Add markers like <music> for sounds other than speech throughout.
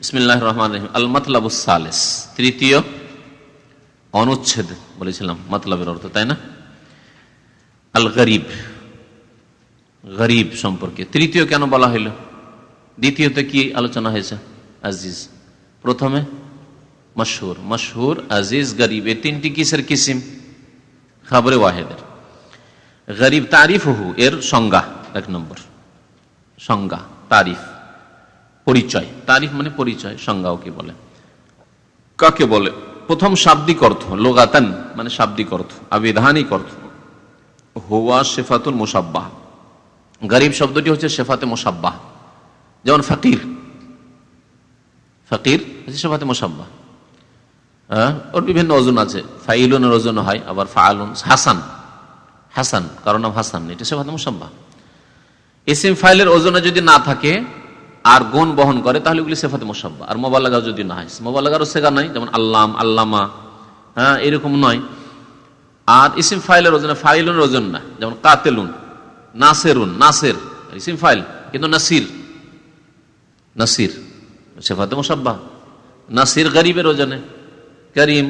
বিসমিল্লাহ রহমান রহিম আল মতলাবুস সালেস তৃতীয় অনুচ্ছেদ বলেছিলাম মতলবের অর্থ তাই না আল গরিব গরিব সম্পর্কে। তৃতীয় কেন বলা হইল? দ্বিতীয়তে কি আলোচনা হয়েছে? আজিজ। প্রথমে, মশহুর। মশহুর, আজিজ, গরিব। এই তিনটি কিসের কিসিম? খাবরে ওয়াহেদের। গরিব তারিফ হু এর সংজ্ঞা এক নম্বর। সংজ্ঞা, তারিফ। পরিচয়। তারিফ মানে পরিচয়, সংজ্ঞাও কি বলে? কাকে বলে? প্রথম শাব্দিক অর্থ, লোগাতান মানে শাব্দিক অর্থ, আবিধানিক অর্থ। হুয়া শেফাতুল মুসাব্বাহ গরিব শব্দটি হচ্ছে শেফাতে মুসাব্বাহ যেমন ফকির। ফকির হচ্ছে শেফাতে মুসাব্বাহ হ্যাঁ ওর বিভিন্ন ওজন আছে। ফাইলুনের ওজন হয়, আবার ফাআলুন হাসান। হাসান কারণ নাম হাসান এটা শেফাতে মুসাব্বাহ ইসিম ফাইলের ওজনে যদি না থাকে আর গুণ বহন করে, তাহলে ওগুলি সেফাতে মোসাব্বা আর মোবাল্লাগা যদি না হয়, মোবাল্লাগারও সেগা নয় যেমন আল্লাম, আল্লামা। হ্যাঁ এরকম নয়। আর ইসিম ফাইলের ওজন, ফাইলুনের ওজন না, যেমন কাতেলুন, নাসেরুন, নাসের, ইসিম ফাইল, কিন্তু নাসির নাসির, সেফাতে মোসাব্বা নাসির গরিবের ওজনে, করিম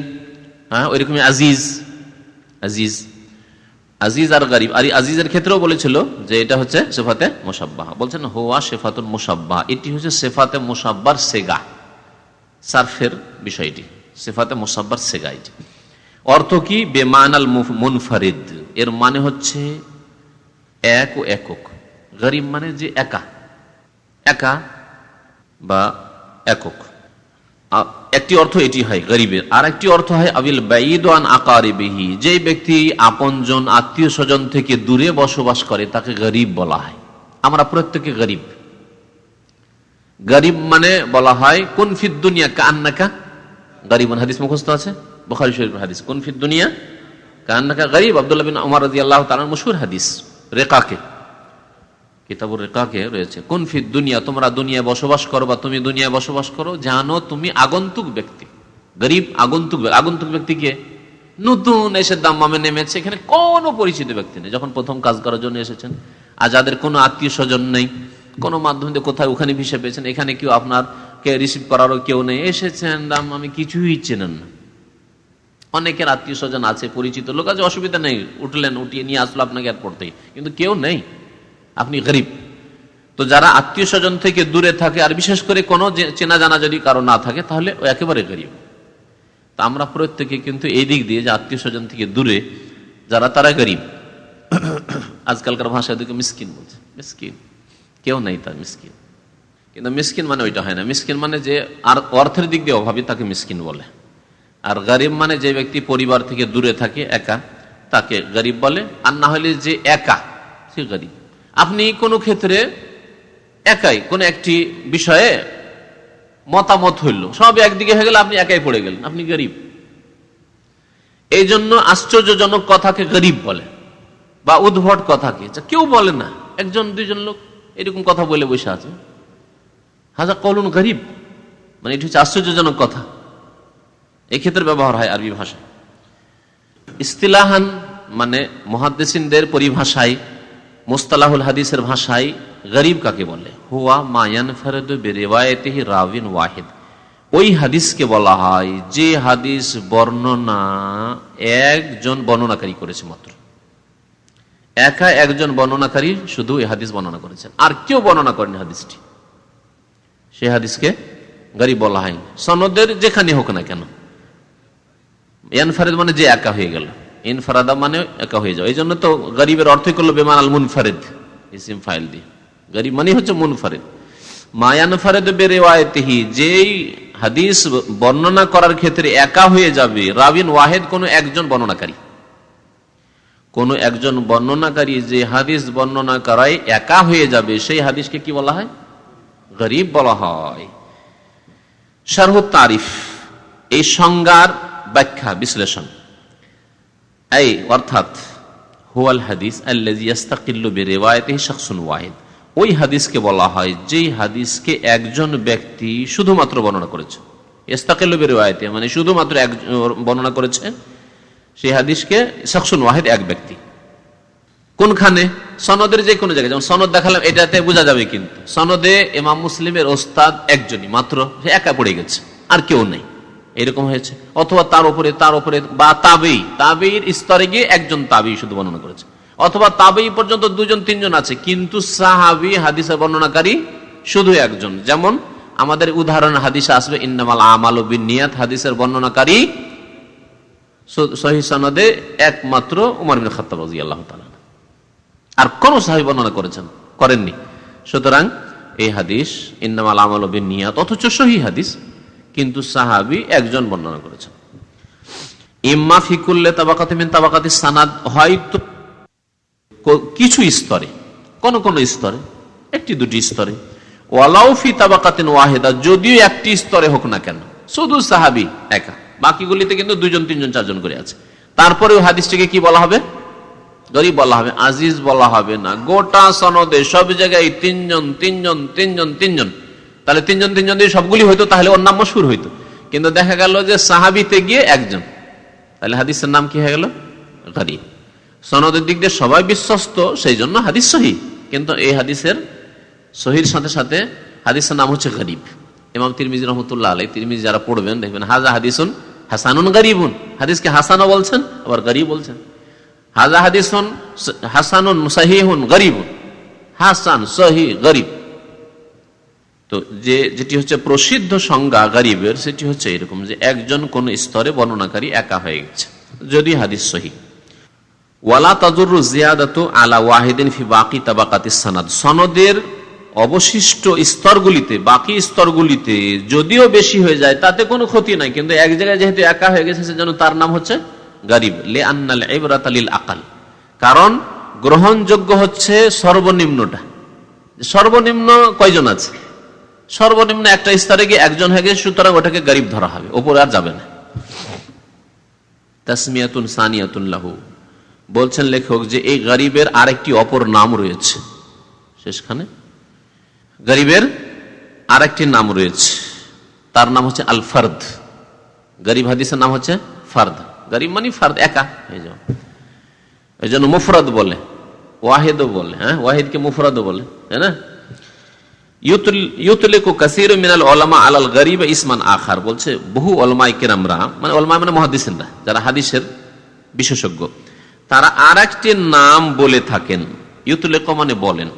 হ্যাঁ ওইরকমই আজিজ আজিজ আজিজ আর গরিব, আর আজিজের ক্ষেত্রেও বলেছিল যে এটা হচ্ছে সেফাতে মোসাব্বাহ, বলছেন হোয়া সেফাতুল মোসাব্বাহ, এটি হচ্ছে সেফাতে মোসাব্বার সেগা, সার্ফের বিষয়টি, সেফাতে মোসাব্বার সেগা এটি। অর্থ কি? বেমানাল মুনফারিদ। এর মানে হচ্ছে এক ও একক। গরিব মানে যে একা। একা বা একক। একটি অর্থ এটি হয় গরিবের। আর একটি অর্থ হয় আবিল বাইদান আকারিবিহি। যে ব্যক্তি আপনজন আত্মীয় স্বজন থেকে দূরে বসবাস করে, তাকে গরিব বলা হয়। আমরা প্রত্যেকে গরিব। গরিব মানে বলা হয়, কোন ফিদ দুনিয়া কান্নাকা গরিব হাদিস মুখস্থ আছে? বখারি শরীফ হাদিস। কোন ফির দুনিয়া? কান্নাকা গরিব আব্দুল্লাহ বিন উমর রাদিয়াল্লাহু তাআলা মশহুর হাদিস। রেকাকে। কিতাবুর রেকাকে রয়েছে। কোন ফির দুনিয়া? তোমরা দুনিয়ায় বসবাস করো বা তুমি দুনিয়ায় বসবাস করো, জানো তুমি আগন্তুক ব্যক্তি। গরিব আগন্তুক আগন্তুক ব্যক্তি কে? নতুন এসে দাম্মামে নেমেছে। এখানে কোনো পরিচিত ব্যক্তি নেই। যখন প্রথম কাজ করার জন্য এসেছেন, আর যাদের কোনো আত্মীয় স্বজন নেই, কোনো মাধ্যম কোথায় ওখানে ভিসে পেয়েছেন, এখানে কেউ আপনার কে রিসিভ করারও কেউ নেই, এসেছেন দাম আমি কিছুই চেনেন না। অনেকের আত্মীয় স্বজন আছে, পরিচিত লোক আছে, অসুবিধা নেই, উঠলেন, উঠিয়ে নিয়ে আসলো আপনাকে এয়ারপোর্টেই কিন্তু কেউ নেই। আপনি গরিব। তো যারা আত্মীয় স্বজন থেকে দূরে থাকে, আর বিশেষ করে কোনো চেনা জানা যদি কারও না থাকে, তাহলে ও একেবারে গরিব। তা আমরা প্রত্যেকে কিন্তু এই দিক দিয়ে যে আত্মীয় স্বজন থেকে দূরে, যারা তারা গরিব। আজকালকার ভাষায় দিকে মিসকিন বলছে। মিসকিন। কেউ নেই তার মিসকিন। কিন্তু মিসকিন মানে ওইটা হয় না। মিসকিন মানে যে আর অর্থের দিক দিয়ে অভাবী, তাকে মিসকিন বলে। আর গরিব মানে যে ব্যক্তি পরিবার থেকে দূরে থাকে, একা, তাকে গরিব বলে, আর না হলে যে একা, সে গরিব। আপনি কোনো ক্ষেত্রে একাই, কোন একটি বিষয়ে মতামত হইল, সব একদিকে হয়ে গেলে, আপনি একাই পড়ে গেলেন, আপনি গরিব। এই জন্য আশ্চর্যজনক কথাকে গরিব বলে, বা উদ্ভট কথাকে। যা কেউ বলে না, একজন, দুইজন লোক এরকম কথা বলে বসে আছে। হাজা কলুন গরিব মানে এটি হচ্ছে আশ্চর্যজনক কথা। এই ক্ষেত্রে ব্যবহার হয় আরবি ভাষায়। ইস্তিলাহান মানে মহাদ্দেসিনদের পরিভাষায়, মুস্তালাহুল হাদিসের ভাষায় গরিব কাকে বলে? হুয়া মায়ান রাবিন ওয়াহিদ। ওই হাদিসকে বলা হয় যে হাদিস বর্ণনা একজন বর্ণনাকারী করেছে মাত্র। একা একজন বর্ণনাকারী শুধু এই হাদিস বর্ণনা করেছেন। আর কেউ বর্ণনা করেনি হাদিসটি। সে হাদিসকে গরিব বলা হয় সনদের যেখানে হোক না কেন। ইনফারেদ মানে যে একা হয়ে গেল। ইনফারাদা মানে একা হয়ে যাও এই জন্য তো গরিবের অর্থ করল বেমান আল মুনফারেদ, ইসিম ফাইল দিয়ে। গরিব মানে হচ্ছে মুনফারেদ। মায়ান ফারেদ বেরেওয়ায়তেহি, যেই হাদিস বর্ণনা করার ক্ষেত্রে একা হয়ে যাবে, রাবিন ওয়াহেদ কোন একজন বর্ণনাকারী। একজন বর্ণনাকারী যে হাদিস বর্ণনা করায় একা হয়ে যাবে, সেই হাদিসকে কি বলা হয়? গরিব বলা হয়। তারিফ। এই সংজ্ঞার ব্যাখ্যা, বিশ্লেষণ। এই অর্থাৎ হুয়াল হাদিস ওয়াহিদ। ওই হাদিসকে বলা হয় যেই হাদিসকে একজন ব্যক্তি শুধুমাত্র বর্ণনা করেছে। ইস্তাকিল্লু বেরিওয়ায়তে মানে শুধুমাত্র এক, বর্ণনা করেছে, সেই হাদিসকে শাকসুন ওয়াহিদ এক ব্যক্তি। কোনখানে? সনদের যে কোনো জায়গায়। যেমন সনদ দেখালাম, এটাতে বোঝা যাবে কিন্তু। সনদে ইমাম মুসলিমের ওস্তাদ একজনই, মাত্র সে একা পড়ে গেছে, আর কেউ নেই। এরকম হয়েছে। অথবা তার উপরে তার উপরে, বা তাবেই তাবেইর স্তরে গিয়ে একজন তাবেই শুধু বর্ণনা করেছে। অথবা তাবেই পর্যন্ত দুজন, তিনজন আছে, কিন্তু সাহাবি হাদিসের বর্ণনাকারী শুধু একজন। যেমন আমাদের উদাহরণ হাদিসে আসবে, ইন্নামাল আমাল নিয়াত হাদিসের বর্ণনাকারী সহি সনদে একমাত্র উমর বিন খাত্তাব আল্লাহ আর কোন সাহাবি বর্ণনা করেছেন? করেননি। সুতরাং এই হাদিস, ইন্নামাল আমল নিয়াত অথচ সহি হাদিস। কিন্তু সাহাবি একজন বর্ণনা করেছেন। ইম্মা ফিকুল্লে তাবাকাতে মিন তাবাকাতি সানাদ হয়তো কিছু স্তরে, কোন কোন স্তরে, একটি দুটি স্তরে। ওয়ালাউফি তাবাকাতিন ওয়াহেদা, যদিও একটি স্তরে হোক না কেন, শুধু সাহাবি একা, বাকিগুলিতে কিন্তু দুজন, তিনজন, চারজন করে আছে। তারপরেও হাদিসটিকে কি বলা হবে? গরিব বলা হবে, আজিজ বলা হবে না, গোটা সনদে সব জায়গায় তিনজন তিনজন তিনজন তিনজন। তাহলে তিনজন তিনজন দিয়ে সবগুলি হইতো, তাহলে ওর নাম মশুর হইতো। কিন্তু দেখা গেল যে সাহাবিতে গিয়ে একজন। তাহলে হাদিসের নাম কি হয়ে গেল? গরিব। সনদের দিক দিয়ে সবাই বিশ্বস্ত, সেই জন্য হাদিস সহি। কিন্তু এই হাদিসের সহির সাথে সাথে হাদিসের নাম হচ্ছে গরিব। ইমাম তিরমিজ রহমতুল্লাহ আলাই তিরমিজ যারা পড়বেন, দেখবেন হাজা হাদিসুন হাসানুন গরিবুন। হাদিসকে হাসানও বলছেন, আবার গরিব বলছেন। হাজা হাদিসুন হাসানুন সহিহুন গরিবুন। হাসান, সহি, গরিব। তো যে, যেটি হচ্ছে প্রসিদ্ধ সংজ্ঞা গরিবের, সেটি হচ্ছে এরকম যে একজন কোন স্তরে বর্ণনাকারী একা হয়ে গেছে। যদি হাদিস সহি। ওয়ালা তাজুর জিয়াদাত আলা ওয়াহিদিন ফি বাকি তাবাকাতি সানাদ। সনদের অবশিষ্ট স্তরগুলিতে, বাকি স্তরগুলিতে যদিও বেশি হয়ে যায়, তাতে কোনো ক্ষতি নাই, কিন্তু এক জায়গায় যেহেতু একা হয়ে গেছে সেজন্য তার নাম হচ্ছে গরিব। লে আন্নাল ইবরাত আলিল আকাল কারণ গ্রহণযোগ্য হচ্ছে সর্বনিম্নটা। সর্বনিম্ন কয়জন আছে? সর্বনিম্ন একটা স্তরে গিয়ে একজন হয়ে গেছে সুতরাং ওটাকে গরিব ধরা হবে। ওপরে আর যাবে না। তাসমিয়াতুন সানিয়াতুন লাহু। বলছেন লেখক যে এই গরিবের আরেকটি অপর নাম রয়েছে। শেষখানে? গরিবের আরেকটি নাম রয়েছে। তার নাম হচ্ছে আল গরিব হাদিসের নাম হচ্ছে ফার্দ। গরিব মানে ফার্দ, একা এই যাও এই জন্য মুফরাদ বলে, ওয়াহেদও বলে হ্যাঁ? ওয়াহিদকে মুফরাদও বলে, তাই না? মিনাল ওলামা আলাল গরিব ইসমান আখার বহু কেরামরা মানে মানে যারা হাদিসের বিশেষজ্ঞ, তারা আর একটি নাম বলে থাকেন, ইউতুলেক মানে বলেন।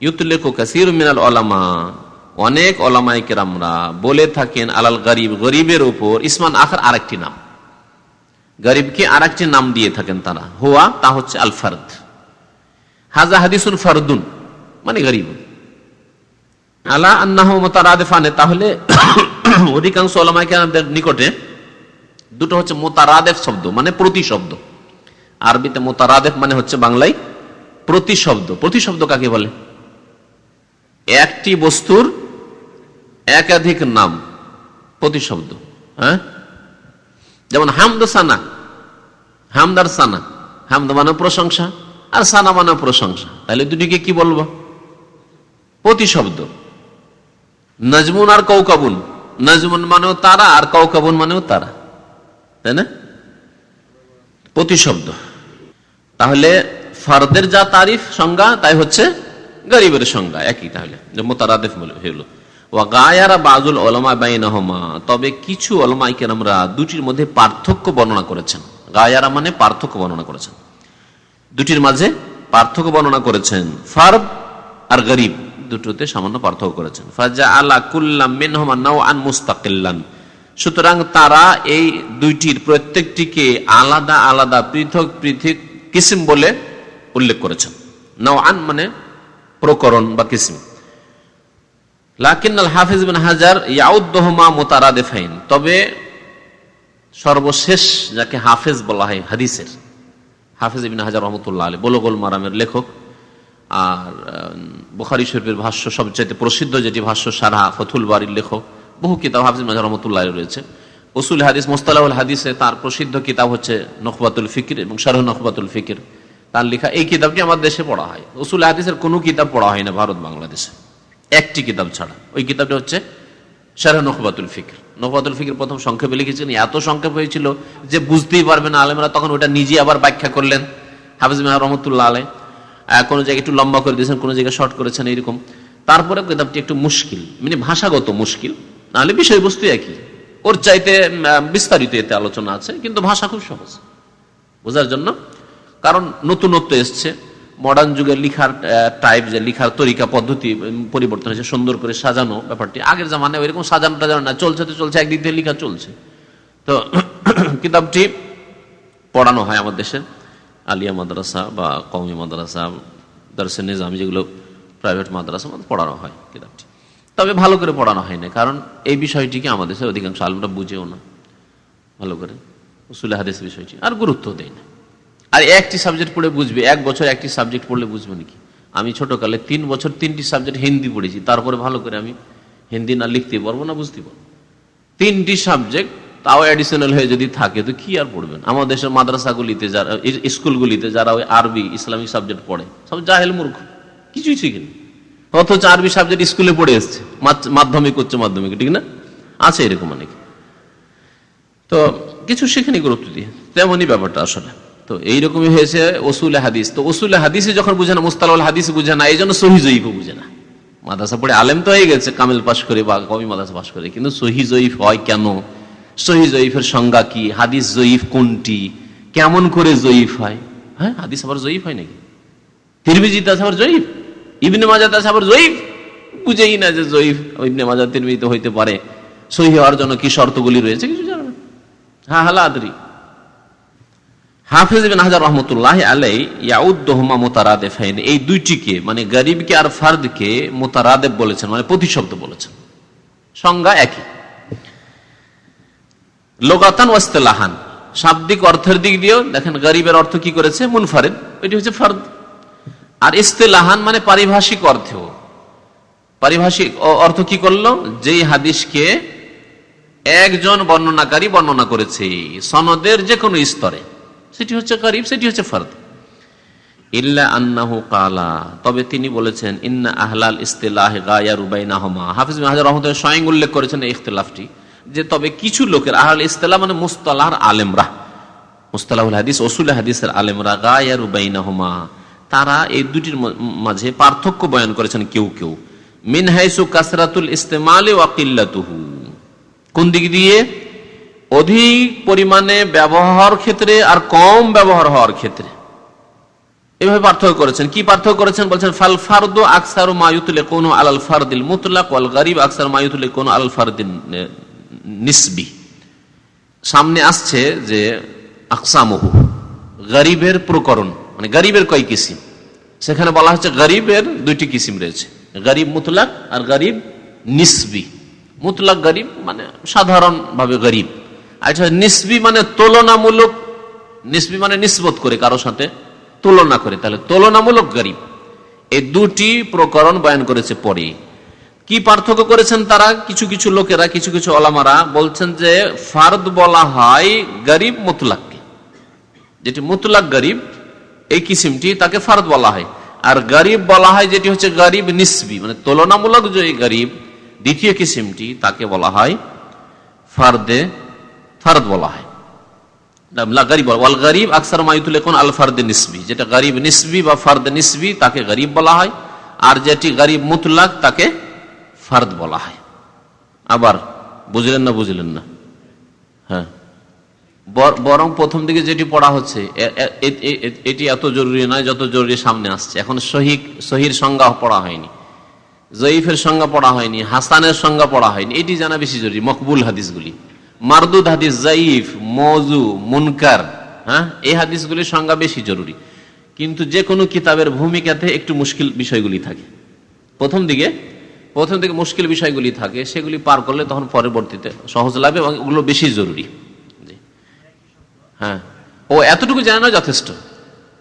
ইউতুলেক কাসির মিনাল ওলামা অনেক ওলামাই কেরামরা বলে থাকেন আলাল গরিব, গরিবের উপর ইসমান আখার আরেকটি নাম। গরিবকে আর নাম দিয়ে থাকেন তারা, হুয়া, তা হচ্ছে আল ফারদ হাজা হাদিসুন ফারদুন মানে গরিব। আলা আন্নাহ মোতারাদেফানে, তাহলে অধিকাংশ ওলামাইকার নিকটে দুটো হচ্ছে মোতারাদেফ শব্দ মানে প্রতি শব্দ আরবিতে মোতারাদেফ মানে হচ্ছে বাংলায় প্রতি শব্দ প্রতি শব্দ কাকে বলে? একটি বস্তুর একাধিক নাম প্রতি শব্দ হ্যাঁ? যেমন হামদ সানা, হামদার সানা, হামদ মানে প্রশংসা, আর সানা মানে প্রশংসা। তাহলে দুটিকে কি বলব? প্রতি শব্দ নজমুন আর কৌকাবুন নজমুন মানেও তারা আর কৌকাবুন মানেও তারা। তাই না? প্রতি শব্দ তাহলে ফারদের যা তারিফ সংজ্ঞা, তাই হচ্ছে গরিবের সংজ্ঞা। একই তাহলে মোতারাদেফ হইল ও গায়ারা বাইনহমা। তবে কিছু দুটির মধ্যে পার্থক্য বর্ণনা করেছেন। গায়ারা মানে পার্থক্য বর্ণনা করেছেন। দুটির মাঝে পার্থক্য বর্ণনা করেছেন ফার্দ আর গরিব। দুটোতে সামান্য পার্থক্য করেছেন। ফাজা আলা কুল্লাম আন মুস্তাকিল্লান। সুতরাং তারা এই দুইটির প্রত্যেকটিকে আলাদা আলাদা পৃথক পৃথক কিসিম বলে উল্লেখ করেছেন। নাও আন মানে প্রকরণ বা কিসিম। হাফিজ বিন হাজার তবে সর্বশেষ যাকে হাফেজ বলা হয় হাদিসের, হাফিজ ইবিন হাজার রহমতুল্লাহ আলী মারামের লেখক আর বুখারি শরীফের ভাষ্য সবচাইতে প্রসিদ্ধ যেটি ভাষ্য সারা ফথুল বাড়ির লেখক বহু কিতাব হাফিজ মাজার রহমতুল্লাহ রয়েছে। উসুল হাদিস মোস্তালাহুল হাদিসে তার প্রসিদ্ধ কিতাব হচ্ছে নকবাতুল ফিকির এবং শারহ নকবাতুল ফিকির। তার লেখা এই কিতাবটি আমার দেশে পড়া হয়। উসুল হাদিসের কোনো কিতাব পড়া হয় না ভারত বাংলাদেশে। একটি কিতাব ছাড়া। ওই কিতাবটা হচ্ছে সারা নকবাতুল ফিকির। নকবাতুল ফিকির প্রথম সংক্ষেপে লিখেছিলেন এত সংক্ষেপ হয়েছিল যে বুঝতেই পারবেন আলেমরা তখন ওটা নিজে আবার ব্যাখ্যা করলেন হাফিজ মেহর রহমতুল্লাহ আলাই আহ, কোনো জায়গায় একটু লম্বা করে দিয়েছেন, কোনো জায়গায় শর্ট করেছেন, এইরকম। তারপরে কিতাবটি একটু মুশকিল মানে ভাষাগত মুশকিল। নাহলে বিষয়বস্তু একই। ওর চাইতে বিস্তারিত এতে আলোচনা আছে, কিন্তু ভাষা খুব সহজ। বোঝার জন্য, কারণ নতুনত্ব এসছে। মডার্ন যুগের লিখার টাইপ যে লিখার তরিকা, পদ্ধতি পরিবর্তন হয়েছে, সুন্দর করে সাজানো ব্যাপারটি। আগের জামানায় ওইরকম সাজানো টাজানো না, চলছে তো চলছে, একদিক দিয়ে লিখা চলছে। তো, <coughs> কিতাবটি পড়ানো হয় আমাদের দেশে। আলিয়া মাদ্রাসা বা কৌমি মাদ্রাসা দর্শন নিজাম যেগুলো প্রাইভেট মাদ্রাসা পড়ানো হয় কিতাবটি। তবে ভালো করে পড়ানো হয় না কারণ এই বিষয়টিকে আমাদের দেশে অধিকাংশ আলমরা বুঝেও না। ভালো করে। উসুল হাদিস বিষয়টি আর গুরুত্ব দেয় না। আর একটি সাবজেক্ট পড়ে বুঝবে, এক বছর একটি সাবজেক্ট পড়লে বুঝবে নাকি? আমি ছোটকালে তিন বছর তিনটি সাবজেক্ট হিন্দি পড়েছি, তারপরে ভালো করে আমি হিন্দি না লিখতে পারব না বুঝতে পারব। তিনটি সাবজেক্ট তাও অ্যাডিশনাল হয়ে যদি থাকে, তো কি আর পড়বেন? আমাদের দেশের মাদ্রাসাগুলিতে যারা স্কুলগুলিতে যারা ওই আরবি, ইসলামিক সাবজেক্ট পড়ে, সব জাহেল মূর্খ। কিছুই শিখেনি। অথচ আরবি সাবজেক্ট স্কুলে পড়ে এসছে মাধ্য- মাধ্যমিক, উচ্চ মাধ্যমিক, ঠিক না? আছে এরকম অনেক। তো কিছু শিখেনি গুরুত্ব দিয়ে, তেমনই ব্যাপারটা আসলে। তো এইরকমই হয়েছে ওসুল হাদিস। তো ওসুল হাদিসে যখন বুঝে না মুস্তাল হাদিস বুঝে না এই জন্য সহি জয়ীফও বুঝে না। মাদ্রাসা পড়ে আলেম তো হয়ে গেছে, কামিল পাশ করে বা কবি মাদ্রাসা পাশ করে, কিন্তু সহি জয়ীফ হয় কেন? সহি জয়ীফের সংজ্ঞা কি? হাদিস জয়ীফ কোনটি? কেমন করে জয়ীফ হয়? হ্যাঁ হাদিস আবার জয়ীফ হয় নাকি? তিরমিজিতে আছে আবার জয়ীফ? ইবনে মাজাতে আছে আবার জয়ীফ? বুঝেই না যে জয়ীফ ইবনে মাজা তিরমিজিতে হইতে পারে। সহি হওয়ার জন্য কি শর্তগুলি রয়েছে কিছু জানো না হ্যাঁ হালা আদরি হাফিজ বিন হাজার রহমতুল্লাহ আলাই ইয়াউদ্দোহমা মোতারাদেফাইন। এই দুইটিকে মানে গরিবকে আর ফার্দকে মোতারাদেব বলেছেন মানে প্রতিশব্দ বলেছেন। সংজ্ঞা একই। লোকাতান ওয়াস্তেলাহান। শাব্দিক অর্থের দিক দিয়েও দেখেন গরিবের অর্থ কি করেছে? মুনফারেদ এটি হচ্ছে ফার্দ। আর ইস্তেলাহান মানে পারিভাষিক অর্থেও। পারিভাষিক অর্থ কি করল? যেই হাদিসকে একজন বর্ণনাকারী বর্ণনা করেছে। সনদের যে কোনো স্তরে। সেটি হচ্ছে গরিব, সেটি হচ্ছে ফার্দ। ইল্লা আন্নাহু কালা। তবে তিনি বলেছেন, ইন্না আহলাল ইস্তেলাহ গায়া রুবাইনাহমা হাফিজ মাহাজার রহমতুল্লাহ স্বয়ং উল্লেখ করেছেন এই ইখতলাফটি। যে তবে কিছু লোকের আহলাল ইস্তেলাহ মানে মুস্তালাহর আলেমরা। মুস্তালাহুল হাদিস ওসুল হাদিসের আলেমরা গায়া রুবাইনাহমা তারা এই দুটির মাঝে পার্থক্য বয়ান করেছেন কেউ কেউ। মিনহাইসু কাসরাতুল ইস্তেমালে ওয়াকিল্লাতুহু কোন দিক দিয়ে? অধিক পরিমাণে ব্যবহার ক্ষেত্রে আর কম ব্যবহার হওয়ার ক্ষেত্রে। এভাবে পার্থক্য করেছেন। কি পার্থক্য করেছেন? বলছেন, ফাল ফারদু আকসারু মায়ুতুলে কোন আলাল ফারদিল মুতলাক ওয়াল গরিব, আকসার মায়ুতুলে কোন আলাল ফারদিন নিসবি। সামনে আসছে যে আকসামহু, গরিবের প্রকরণ মানে গরিবের কয় কিসিম? সেখানে বলা হচ্ছে গরিবের দুইটি কিসিম রয়েছে, গরিব মুতলাক আর গরিব নিসবি। মুতলাক গরিব মানে সাধারণভাবে গরিব। আচ্ছা নিসবি মানে তুলনামূলক, নিসবি মানে নিসবত করে, কারও সাথে তুলনা করে। তাহলে তুলনামূলক গরিব। এই দুটি প্রকরণ বয়ান করেছে পরে। কি পার্থক্য করেছেন তারা? কিছু কিছু লোকেরা, কিছু কিছু ওলামারা বলছেন যে ফার্দ বলা হয় গরিব মুতলাককে। যেটি মুতলাক গরিব, এই কিসিমটি তাকে ফার্দ বলা হয়। আর গরিব বলা হয় যেটি হচ্ছে গরিব নিসবি মানে তুলনামূলক যে গরিব, দ্বিতীয় কিসিমটি তাকে বলা হয় ফার্দে ফার্দ বলা হয়। গরিব গরিব আকসার নিসবি। যেটা গরিব নিসবি বা ফার্দ নিসবি তাকে গরিব বলা হয়, আর যেটি গরিব মুতলাক তাকে ফার্দ বলা হয়। আবার বুঝলেন না বুঝলেন না? হ্যাঁ। বরং প্রথম দিকে যেটি পড়া হচ্ছে এটি এত জরুরি নয় যত জরুরি সামনে আসছে। এখন শহীদ শহীর সংজ্ঞা পড়া হয়নি। জয়ীফের সংজ্ঞা পড়া হয়নি, হাসানের সংজ্ঞা পড়া হয়নি। এটি জানা বেশি জরুরি, মকবুল হাদিসগুলি। মারদুদ হাদিস, জয়ীফ, মজু, মুনকার হ্যাঁ? এই হাদিসগুলির সংজ্ঞা বেশি জরুরি। কিন্তু যে কোনো কিতাবের ভূমিকাতে একটু মুশকিল বিষয়গুলি থাকে। প্রথম দিকে প্রথম থেকে মুশকিল বিষয়গুলি থাকে, সেগুলি পার করলে তখন পরবর্তীতে সহজ লাগবে এবং ওগুলো বেশি জরুরি। হ্যাঁ। ও এতটুকু জানা না যথেষ্ট।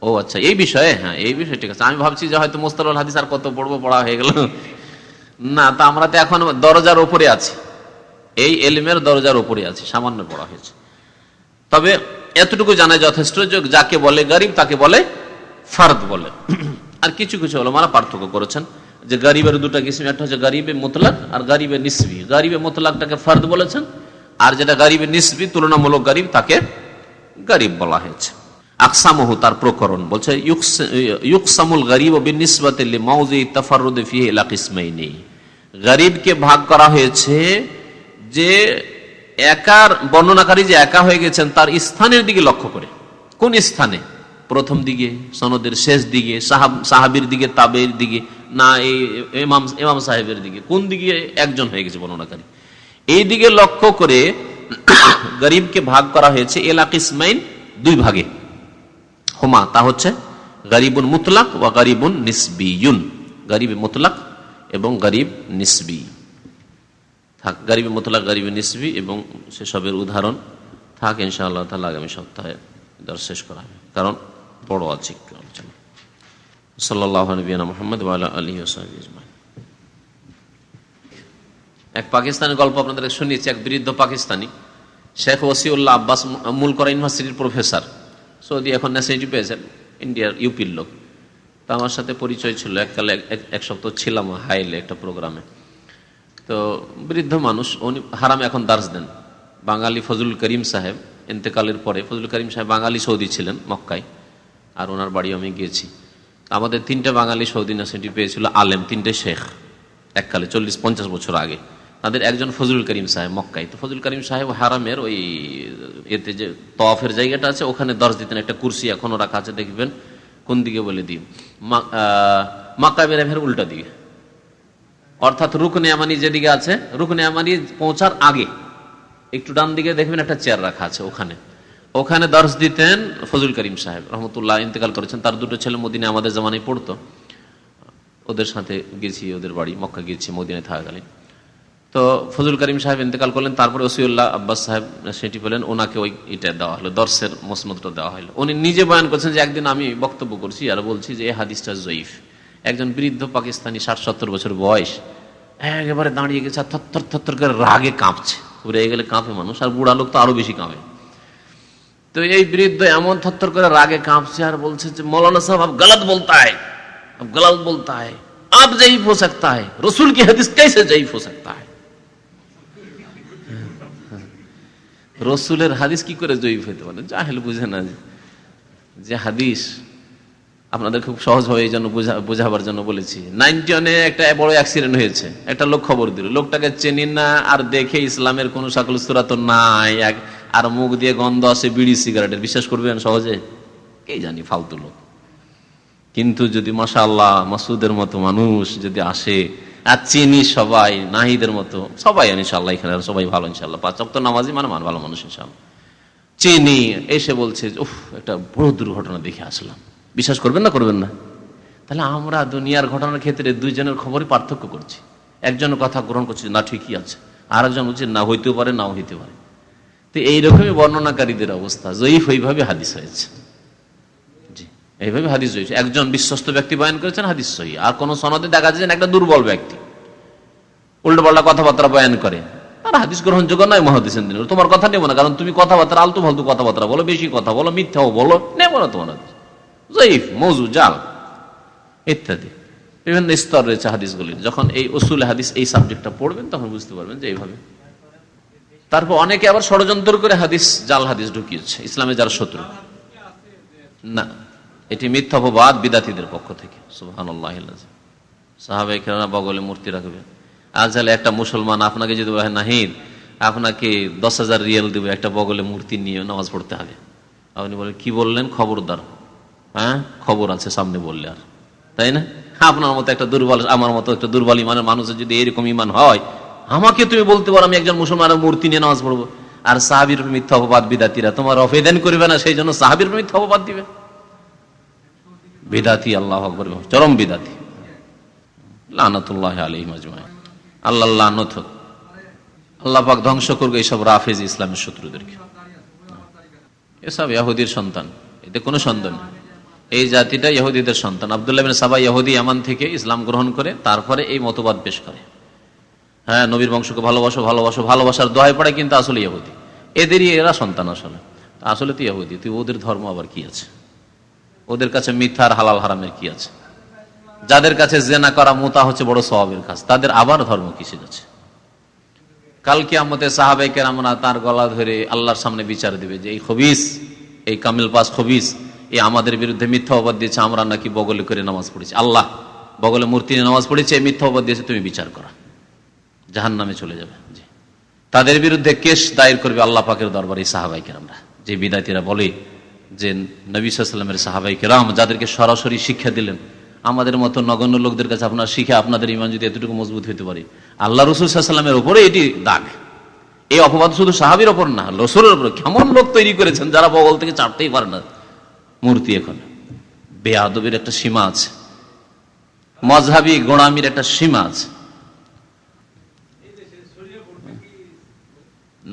ও আচ্ছা এই বিষয়ে? হ্যাঁ এই বিষয়ে ঠিক আছে। আমি ভাবছি যে হয়তো মোস্তারুল হাদিস আর কত পড়ব, পড়া হয়ে গেল। না, তা আমরা তো এখন দরজার ওপরে আছি। এই এলিমের দরজার ওপরে আছি, সামান্য পড়া হয়েছে। তবে এতটুকু জানা যথেষ্ট যে যাকে বলে গরিব, তাকে বলে ফার্দ বলে। আর কিছু কিছু হলো মারা পার্থক্য করেছেন। যে গরিবের দুটা কিসিম, একটা হচ্ছে গরিবে মোতলাক আর গরিবে নিসবি। গরিবে মোতলাকটাকে ফার্দ বলেছেন, আর যেটা গরিবে নিসবি, তুলনামূলক গরিব তাকে গরিব বলা হয়েছে। আকসামহু তার প্রকরণ বলছে, ইউকস- ইউকসামুল গরিব বিনিসবাতিল্লি মাউজি তাফারুদ ফি ইলা কিসমাইনি। গরিবকে ভাগ করা হয়েছে যে একার, বর্ণনাকারী যে একা হয়ে গেছেন, তার স্থানের দিকে লক্ষ্য করে। কোন স্থানে? প্রথম দিকে, সনদের শেষ দিকে, সাহাব- সাহাবির দিকে তাবের দিকে। না, এই ইমাম ইমাম সাহেবের দিকে। কোন দিকে? একজন হয়ে গেছে বর্ণনাকারী। এই দিকে লক্ষ্য করে <coughs> গরিবকে ভাগ করা হয়েছে এলাক ইসমাইন দুই ভাগে। হোমা, তা হচ্ছে গরিবুন মুতলাক বা গরিবুন নিসবিউন গরিব মুতলাক এবং গরিব নিসবি। থাক, গরিব মুতলাক, গরিব নিসবি এবং সেসবের উদাহরণ থাক, ইনশাআল্লাহ তাহলে আগামী সপ্তাহে দর শেষ করা হবে। কারণ বড় আছে আলোচনা। সাল্লাহ নবীনা মোহাম্মদ আলী ওসাহি ইসমাইল এক পাকিস্তানের গল্প আপনাদের শুনিয়েছি, এক বৃদ্ধ পাকিস্তানি। শেখ ওসিউল্লাহ আব্বাস মূল করা ইউনিভার্সিটির প্রফেসর, সৌদি এখন ন্যাশনালিটি পেয়েছেন, ইন্ডিয়ার ইউপির লোক। তা আমার সাথে পরিচয় ছিল, এককালে এক- সপ্তাহ ছিলাম হাইলে একটা প্রোগ্রামে। তো বৃদ্ধ মানুষ, উনি হারামে এখন দার্স দেন। বাঙালি ফজলুল করিম সাহেব ইন্তেকালের পরে ফজলুল করিম সাহেব বাঙালি সৌদি ছিলেন মক্কায়, আর ওনার বাড়ি আমি গিয়েছি। আমাদের তিনটে বাঙালি সৌদি ন্যাশনালিটি পেয়েছিল আলেম, তিনটে শেখ, এককালে চল্লিশ, পঞ্চাশ বছর আগে। তাদের একজন ফজলুল করিম সাহেব মক্কাই তো ফজলুল করিম সাহেব হারামের ওই, এতে যে তফের জায়গাটা আছে, ওখানে দশ দিতেন একটা কুর্সি এখনও রাখা আছে, দেখবেন, কোন দিকে বলে দিই? মাক্কা বেরাভের উল্টা দিকে। অর্থাৎ রুকনে আমানি যেদিকে আছে, রুকনে আমানি পৌঁছার আগে, একটু ডান দিকে দেখবেন একটা চেয়ার রাখা আছে ওখানে। ওখানে দর্শ দিতেন ফজল করিম সাহেব, রহমতুল্লাহ ইন্তেকাল করেছেন। তার দুটো ছেলে মদিনে আমাদের জামানায় পড়তো। ওদের সাথে গেছি, ওদের বাড়ি মক্কা গিয়েছি, মদিনায় থাকাকালীন। তো ফজল করিম সাহেব ইন্তেকাল করলেন, তারপরে ওসিউল্লাহ আব্বাস সাহেব সেটি পেলেন ওনাকে ওই এটা দেওয়া হলো, দর্শের মসমতটা দেওয়া হলো। উনি নিজে বয়ান করছেন যে, একদিন আমি বক্তব্য করছি আর বলছি যে এই হাদিসটা জয়ীফ। একজন বৃদ্ধ পাকিস্তানি ষাট সত্তর বছর বয়স, একেবারে দাঁড়িয়ে গেছে আর থর থর করে রাগে কাঁপছে। ঘুরে গেলে কাঁপে মানুষ, আর বুড়া লোক তো আরও বেশি কাঁপে। তো এই বৃদ্ধ এমন থত্তর করে রাগে কাঁপছে আর বলছে যে, মৌলানা সাহেব, আপ গলত বলতে হয় আপ গলত বলতে হয় আপ জয়ীফ হো সকতা হয় রসুল কি হাদিস কেসে যেই ফো সকতা হয় রসুলের হাদিস কি করে জয়ীফ হইতে পারে? জাহেল বুঝে না যে হাদিস আপনাদের খুব সহজ সহজভাবে এই জন্য বোঝাবার জন্য বলেছি। নাইনটি ওয়ানে একটা বড় অ্যাক্সিডেন্ট হয়েছে। একটা লোক খবর দিল। লোকটাকে চেনি না আর দেখে ইসলামের কোনো সকল সুরাত নাই। এক আর মুখ দিয়ে গন্ধ আসে বিড়ি সিগারেটের। বিশ্বাস করবেন সহজে? কে জানি, ফালতু লোক। কিন্তু যদি মাসা আল্লাহ মাসুদের মতো মানুষ যদি আসে, আর চিনি সবাই, নাহিদের মতো, সবাই ইনশাল্লাহ এখানে সবাই ভালো ইনশাল্লাহ পাঁচ অক্ট নামাজি মানে মান ভালো মানুষ ইনশাল্লাহ চিনি, এসে বলছে উফ, একটা বড় দুর্ঘটনা দেখে আসলাম। বিশ্বাস করবেন না করবেন না? তাহলে আমরা দুনিয়ার ঘটনার ক্ষেত্রে দুইজনের খবরই পার্থক্য করছি। একজনের কথা গ্রহণ করছি, না, ঠিকই আছে। আর একজন বলছে, না, হইতেও পারে, নাও হইতে পারে। তো এইরকমই বর্ণনাকারীদের অবস্থা। জয়ীফ ওইভাবে হাদিস হয়েছে জি, এইভাবে হাদিস হয়েছে একজন বিশ্বস্ত ব্যক্তি বয়ান করেছেন, হাদিস সহি। আর কোন সনদে দেখা যাচ্ছে একটা দুর্বল ব্যক্তি উল্টো পাল্টা কথাবার্তা বয়ান করে। আর হাদিস গ্রহণযোগ্য নয় মহাদিসের দিন। তোমার কথা নেব না, কারণ তুমি কথাবার্তা আলতু ফালতু কথাবার্তা বলো, বেশি কথা বলো, মিথ্যাও বলো, নেব না তোমার জয়ীফ, মৌজু, জাল ইত্যাদি। বিভিন্ন স্তর রয়েছে হাদিসগুলির। যখন এই অসুল হাদিস এই সাবজেক্টটা পড়বেন, তখন বুঝতে পারবেন যে এইভাবে তারপর অনেকে আবার ষড়যন্ত্র করে হাদিস, জাল হাদিস ঢুকিয়েছে, ইসলামে যারা শত্রু। না, এটি মিথ্যাপবাদ বিদাতিদের পক্ষ থেকে বগলে মূর্তি রাখবে। আজকাল একটা মুসলমান আপনাকে যদি বলে, নাহিদ, আপনাকে দশ হাজার রিয়েল দেবে, একটা বগলে মূর্তি নিয়ে নামাজ পড়তে হবে। আপনি বলেন, কি বললেন? খবরদার। হ্যাঁ? খবর আছে, সামনে বললে আর। তাই না? আপনার মতো একটা দুর্বল, আমার মতো একটা দুর্বল ইমানের মানুষের যদি এরকম ইমান হয় আমাকে তুমি বলতে পারো, আমি একজন মুসলমানের মূর্তি নিয়ে নামাজ পড়ব। আর সাহাবির মিথ্যা অপবাদ বিদাতিরা। তোমার অফেদান করবে না, সেই জন্য সাহাবির মিথ্যা অপবাদ দিবে। বিদাতি, আল্লাহ চরম বিদাতি। আলী আল্লাহ আল্লাহ ধ্বংস করবে এইসব রাফেজ ইসলামের শত্রুদেরকে। এসব ইয়াহুদির সন্তান। এতে কোনো নেই। এই জাতিটা ইহুদিদের সন্তান। সাবা থেকে ইসলাম গ্রহণ করে, তারপরে এই মতবাদ পেশ করে। হ্যাঁ নবীর বংশকে ভালোবাসো ভালোবাসো, ভালোবাসার দোহাই পড়ে কিন্তু আসলে ইহুদি। এদেরই এরা সন্তান আসলে। আসলে তো ইহুদি তুই ওদের ধর্ম আবার কি আছে? ওদের কাছে মিথ্যার হালাল হারামের কি আছে? যাদের কাছে জেনা করা মোতা হচ্ছে বড় স্বভাবের কাজ, তাদের আবার ধর্ম কিসের আছে? কালকে আমাদের সাহাবাইকে আমরা তার গলা ধরে আল্লাহর সামনে বিচার দিবে যে, এই খবিস, এই কামিল পাস খবিস, এই আমাদের বিরুদ্ধে মিথ্যা অবাদ দিয়েছে, আমরা নাকি বগলে করে নামাজ পড়েছি। আল্লাহ বগলে মূর্তি নিয়ে নামাজ পড়েছে, এই মিথ্যা অবাদ দিয়েছে, তুমি বিচার করা। জাহান নামে চলে যাবে, জি। তাদের বিরুদ্ধে কেস দায়ের করবে আল্লাহ পাকের দরবারে সাহাবাইকে আমরা যে বিদাতিরা বলে যে, নবী সাল্লামের সাহাবাইকে রাম যাদেরকে সরাসরি শিক্ষা দিলেন, আমাদের মতো নগণ্য লোকদের কাছে আপনার শিখে আপনাদের ইমান যদি এতটুকু মজবুত হইতে পারে। আল্লাহ রসুল সাল্লামের উপরে এটি দাগ। এই অপবাদ শুধু সাহাবির ওপর না, রসুলের ওপর কেমন লোক তৈরি করেছেন যারা বগল থেকে চাপতেই পারে না। মূর্তি এখন। বেয়াদবির একটা সীমা আছে। মজহাবি গোড়ামির একটা সীমা আছে।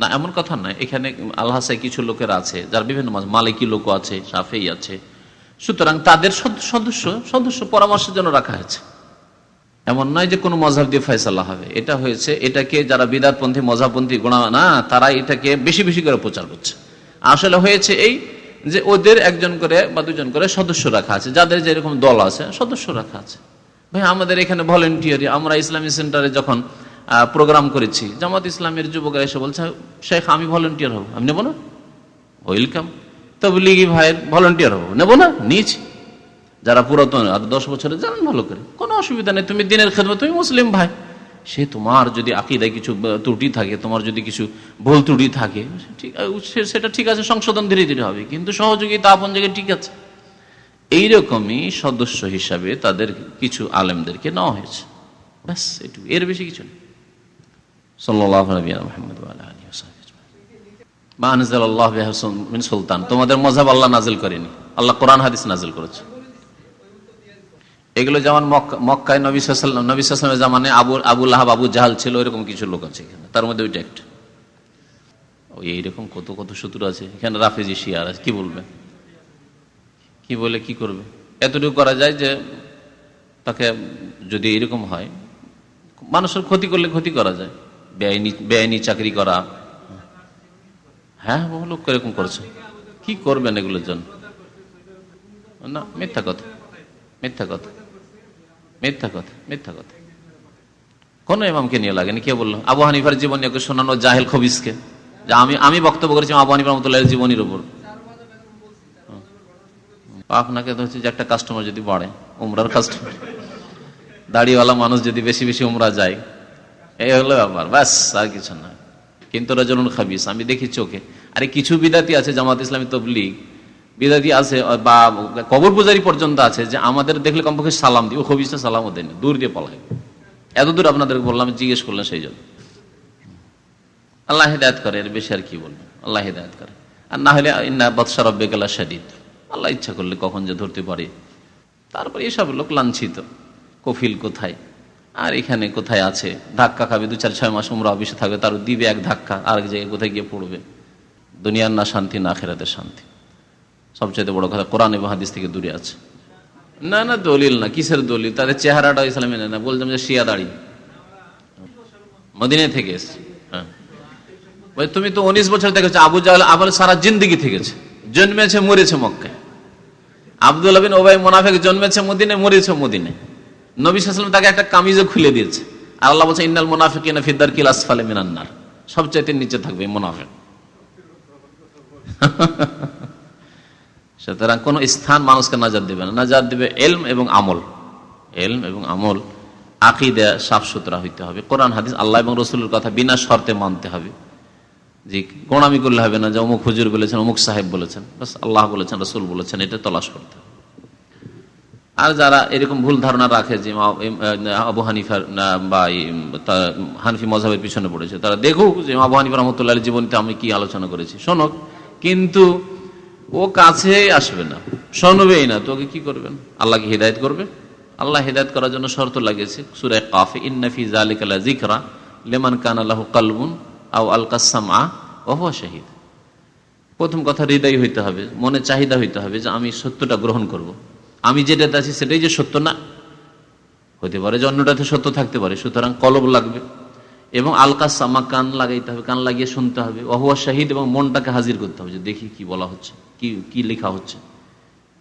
না, এমন কথা নয়। এখানে আল্লাহ কিছু লোকের আছে, যার বিভিন্ন মালিকি লোক আছে সাফেই আছে। সুতরাং তাদের সদস্য সদস্য পরামর্শের জন্য রাখা হয়েছে। এমন নয় যে কোনো মজাব দিয়ে ফয়সাল্লা হবে। এটা হয়েছে, এটাকে যারা বিদাতপন্থী মজাবপন্থী গোড়া না তারা এটাকে বেশি বেশি করে প্রচার করছে। আসলে হয়েছে এই যে ওদের একজন করে বা দুজন করে সদস্য রাখা আছে। যাদের যেরকম দল আছে, সদস্য রাখা আছে। ভাই, আমাদের এখানে ভলেন্টিয়ারি, আমরা ইসলামী সেন্টারে যখন প্রোগ্রাম করেছি। জামাত ইসলামের যুবকরা এসে বলছে, শেখ, আমি ভলেন্টিয়ার হব। আমি নেব না। ওয়েলকাম তবলিগি ভাইয়ের ভলেন্টিয়ার হব। নেব না? নিয়েছি। যারা পুরাতন, আর দশ বছরে জানেন ভালো করে। কোনো অসুবিধা নেই, তুমি দিনের খেদমে তুমি মুসলিম ভাই। সে তোমার যদি আকিদায় কিছু ত্রুটি থাকে, তোমার যদি কিছু ভুল ত্রুটি থাকে ঠিক সেটা ঠিক আছে, সংশোধন ধীরে ধীরে হবে। কিন্তু সহযোগিতা আপন জায়গায় ঠিক আছে। এইরকমই সদস্য হিসাবে তাদের কিছু আলেমদেরকে নেওয়া হয়েছে। ব্যাস একটু এর বেশি কিছু নেই। সুলতান। তোমাদের মজাব আল্লাহ নাজিল করেনি। আল্লাহ কোরআন, হাদিস নাজিল করেছে। এগুলো যেমন মক্কায় নবিসামের জামানে আবু আবুল আহাব আবু জাহাল ছিল, এরকম কিছু লোক আছে এখানে। তার মধ্যে ওইটা একটা। এইরকম কত কত শত্রু আছে। এখানে রাফেজি শিয়ার আছে। কি বলবে? কি বলে, কি করবে? এতটুকু করা যায় যে তাকে যদি এরকম হয়, মানুষের ক্ষতি করলে ক্ষতি করা যায়। বেআইনি চাকরি করা। হ্যাঁ বহু লোক এরকম করছে। কি করবেন এগুলোর জন্য? না, মিথ্যা কথা। মিথ্যা কথা। মিথ্যা কথা মিথ্যা কথা। কোন ইমামকে নিয়ে লাগেনি, কে বলল? আবু হানিফার জীবনী ওকে শোনানো জাহেল খবিসকে। যে আমি আমি বক্তব্য করেছি আবু হানিফার রহমতুল্লাহ জীবনীর উপর। আপনাকে তো হচ্ছে যে একটা কাস্টমার যদি বাড়ে, উমরার কাস্টমার দাড়িওয়ালা মানুষ যদি বেশি বেশি উমরা যায় এই হলো ব্যাপার। ব্যাস, আর কিছু না। কিন্তু রাজনুল খাবিস, আমি দেখি চোখে। আরে, কিছু বিদাতি আছে জামাত ইসলামী তবলিগ। বিদাতি আছে বা কবর পূজারি পর্যন্ত আছে যে আমাদের দেখলে কমপক্ষে সালাম দিই ও খবিসটা সালামও দেন দূর দিয়ে পলায়। এত দূর আপনাদের বললাম জিজ্ঞেস করলেন সেই জন্য। আল্লাহ হেদায়ত করে, এর বেশি আর কি বলব। আল্লাহ হেদায়ত করে। আর না হলে বাদশা রব্বে গেলা শাদিদ। আল্লাহ ইচ্ছা করলে কখন যে ধরতে পারে। তারপরে এসব লোক লাঞ্ছিত। কফিল কোথায়? আর এখানে কোথায় আছে? ধাক্কা খাবে, দু চার, ছয় মাস উমরা অফিসে থাকবে তার দিবে এক ধাক্কা, আর এক জায়গায় কোথায় গিয়ে পড়বে? দুনিয়ার না শান্তি, না খেরাতে শান্তি। সবচেয়ে বড় কথা, কোরআন এবং হাদিস থেকে দূরে আছে। না না, দলিল না, কিসের দলিল? তাদের চেহারাটা ইসলামে না বলতাম যে শিয়া দাড়ি। মদিনে থেকে এসছে হ্যাঁ। তুমি তো উনিশ বছর দেখেছ আবু জাহাল আবার সারা জিন্দিগি থেকেছে, জন্মেছে, মরেছে মক্কায়। আব্দুল আবিন ওবাই মোনাফেক জন্মেছে মদিনে মরেছে মদিনে নবী তাকে একটা কামিজও খুলে দিয়েছে। আর আল্লাহ বলছে, ইন্নাল মোনাফেক ফিদ্দার কিল আসফালে মিনান্নার সবচাইতে নিচে থাকবে মোনাফেক। <laughs> সুতরাং কোন স্থান মানুষকে নাজার দেবে না। নাজার দেবে এলম এবং আমল। এলম এবং আমল আকিদা সাফ সুতরা হইতে হবে। কোরআন, হাদিস, আল্লাহ এবং রসুলের কথা বিনা শর্তে মানতে হবে। যে গোড়ামি করলে হবে না, যে অমুক হুজুর বলেছেন, অমুক সাহেব বলেছেন, বাস আল্লাহ বলেছেন, রসুল বলেছেন, এটা তলাশ করতে হবে। আর যারা এরকম ভুল ধারণা রাখে যে আবু হানিফার বা হানিফি মজাবের পিছনে পড়েছে, তারা দেখুক যে আবু হানিফা রহমতুল্লাহ জীবনীতে আমি কি আলোচনা করেছি। শোনক, কিন্তু ও কাছে আসবে না, শুনবেই না তোকে কি করবেন? আল্লাহকে হৃদায়ত করবে? আল্লাহ হৃদায়ত করার জন্য শর্ত লাগিয়েছে সুরায় কাফে ইন্নাফি জালিকাল্লা জিকরা লেমান কান আল্লাহ কালবুন আউ আল কাসাম আহ শাহিদ। প্রথম কথা হৃদয় হইতে হবে, মনে চাহিদা হইতে হবে যে আমি সত্যটা গ্রহণ করব। আমি যেটাতে আছি সেটাই যে সত্য না। হতে পারে যে অন্যটাতে সত্য থাকতে পারে, সুতরাং কলব লাগবে এবং আলকা সামা কান লাগাইতে হবে, কান লাগিয়ে শুনতে হবে। অহুয়া শাহিদ এবং মনটাকে হাজির করতে হবে যে দেখি কি বলা হচ্ছে, কি কি লেখা হচ্ছে।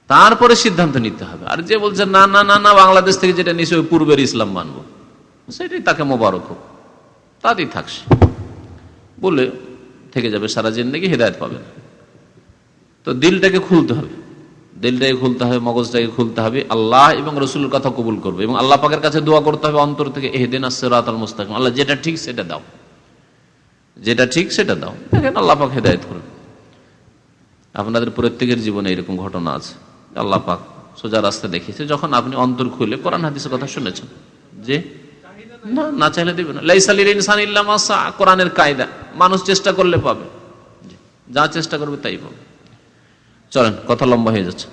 তারপরে সিদ্ধান্ত নিতে হবে। আর যে বলছে, না না না না, বাংলাদেশ থেকে যেটা নিশ্চয় ওই পূর্বের ইসলাম মানব। সেটাই তাকে মোবারক হোক। তাতেই থাকছে বলে থেকে যাবে, সারা জিন্দগি হৃদায়ত পাবে তো দিলটাকে খুলতে হবে। দিলটাকে খুলতে হবে, মগজটাকে খুলতে হবে। আল্লাহ এবং রসুলের কথা কবুল করবে এবং আল্লাহ পাকের কাছে দোয়া করতে হবে অন্তর থেকে এহদিন আসরাত আল মুস্তাকিম। আল্লাহ, যেটা ঠিক, সেটা দাও। যেটা ঠিক, সেটা দাও। দেখেন আল্লাহ পাক হেদায়ত করবে আপনাদের প্রত্যেকের জীবনে এরকম ঘটনা আছে। আল্লাহ পাক সোজা রাস্তা দেখিয়েছে, যখন আপনি অন্তর খুলে কোরআন হাদিসের কথা শুনেছেন। যে, না না চাইলে দেবে না। লাইসালির ইনসান ইল্লাম কোরআনের কায়দা। মানুষ চেষ্টা করলে পাবে। যা চেষ্টা করবে তাই পাবে। চলেন কথা লম্বা হয়ে যাচ্ছে।